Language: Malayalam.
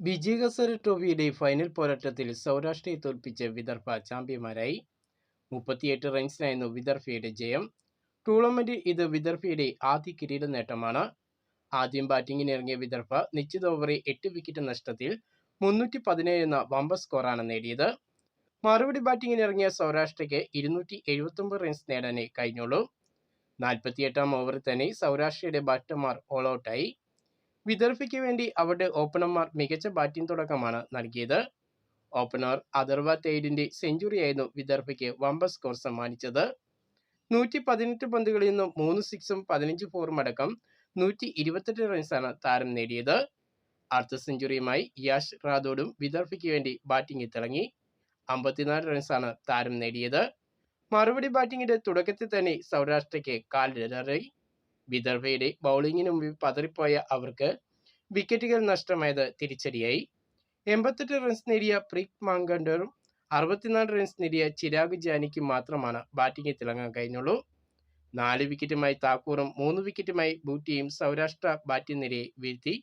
വിജയ് ഹസരെ ട്രോഫിയുടെ ഫൈനൽ പോരാട്ടത്തിൽ സൗരാഷ്ട്രയെ തോൽപ്പിച്ച് വിദർഭ ചാമ്പ്യന്മാരായി. മുപ്പത്തിയെട്ട് റൺസിനായിരുന്നു വിദർഭയുടെ ജയം. ടൂർണമെന്റിൽ ഇത് വിദർഭയുടെ ആദ്യ കിരീട നേട്ടമാണ്. ആദ്യം ബാറ്റിംഗിന് ഇറങ്ങിയ വിദർഭ നിശ്ചിത ഓവറിൽ എട്ട് വിക്കറ്റ് നഷ്ടത്തിൽ മുന്നൂറ്റി പതിനേഴ് എന്ന വമ്പ സ്കോറാണ് നേടിയത്. മറുപടി ബാറ്റിംഗിന് ഇറങ്ങിയ സൗരാഷ്ട്രയ്ക്ക് ഇരുന്നൂറ്റി എഴുപത്തൊമ്പത് റൺസ് നേടാനേ കഴിഞ്ഞുള്ളൂ. നാൽപ്പത്തിയെട്ടാം ഓവറിൽ തന്നെ സൗരാഷ്ട്രയുടെ ബാറ്റർമാർ ഓൾ ഔട്ടായി. വിദർഭയ്ക്ക് വേണ്ടി അവരുടെ ഓപ്പണർമാർ മികച്ച ബാറ്റിംഗ് തുടക്കമാണ് നൽകിയത്. ഓപ്പണർ അഥർവ തെയ്ഡിന്റെ സെഞ്ചുറിയായിരുന്നു വിദർഭയ്ക്ക് വമ്പ സ്കോർ സമ്മാനിച്ചത്. നൂറ്റി പതിനെട്ട് പന്തുകളിൽ നിന്നും മൂന്ന് സിക്സും പതിനഞ്ച് ഫോറും അടക്കം നൂറ്റി ഇരുപത്തെട്ട് റൺസാണ് താരം നേടിയത്. അർദ്ധ സെഞ്ചുറിയുമായി യാഷ് റാദോഡും വിദർഭയ്ക്ക് വേണ്ടി ബാറ്റിംഗിൽ തിളങ്ങി അമ്പത്തിനാല് റൺസാണ് താരം നേടിയത്. മറുപടി ബാറ്റിംഗിന്റെ തുടക്കത്തിൽ തന്നെ സൗരാഷ്ട്രയ്ക്ക് കാലിടറി വിദർഭയുടെ ബൗളിങ്ങിന് മുമ്പിൽ പതറിപ്പോയ അവർക്ക് വിക്കറ്റുകൾ നഷ്ടമായത് തിരിച്ചടിയായി. എൺപത്തെട്ട് റൺസ് നേടിയ പ്രീത് മാങ്കണ്ടറും അറുപത്തിനാല് റൺസ് നേടിയ ചിരാഗ് ജാനിക്കും മാത്രമാണ് ബാറ്റിംഗിൽ തിളങ്ങാൻ കഴിഞ്ഞുള്ളൂ. നാല് വിക്കറ്റുമായി താക്കൂറും മൂന്ന് വിക്കറ്റുമായി ബൂട്ടിയും സൗരാഷ്ട്ര ബാറ്റിംഗ് നിരയെ വീഴ്ത്തി.